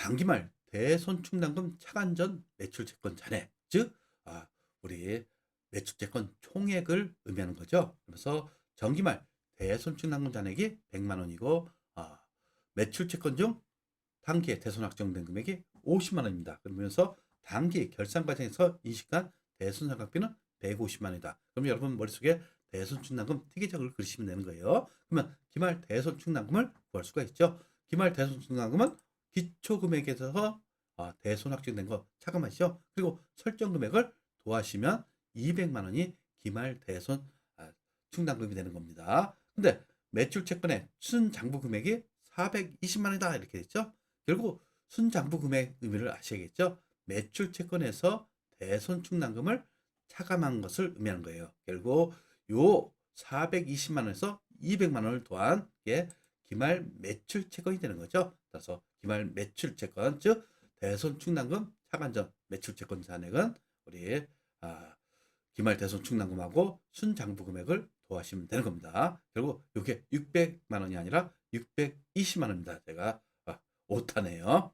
단기말 대손충당금 차관전 매출채권 잔액 즉 아, 우리 매출채권 총액을 의미하는 거죠. 그래서 정기말 대손충당금 잔액이 100만 원이고 아, 매출채권 중 단기에 대손 확정된 금액이 50만 원입니다. 그러면서 단기 결산 과정에서 인식한 대손 상각비는 150만 원이다. 그럼 여러분 머릿속에 대손충당금 특이적을 그리시면 되는 거예요. 그러면 기말 대손충당금을 구할 수가 있죠. 기말 대손충당금은 기초금액에서 아, 대손 확정된 거 차감하시죠. 그리고 설정 금액을 더하시면 200만 원이 기말 대손 아, 충당금이 되는 겁니다. 근데 매출 채권의 순장부 금액이 420만 원이다 이렇게 됐죠. 결국 순장부 금액 의미를 아셔야겠죠. 매출 채권에서 대손 충당금을 차감한 것을 의미하는 거예요. 결국 요 420만 원에서 200만 원을 더한 게 기말 매출 채권이 되는 거죠. 따라서 기말 매출 채권 즉 대손 충당금 차관전 매출 채권 잔액은 우리 아, 기말 대손 충당금하고 순장부 금액을 더하시면 되는 겁니다. 결국 이게 600만 원이 아니라 620만 원입니다. 제가 아, 오타네요.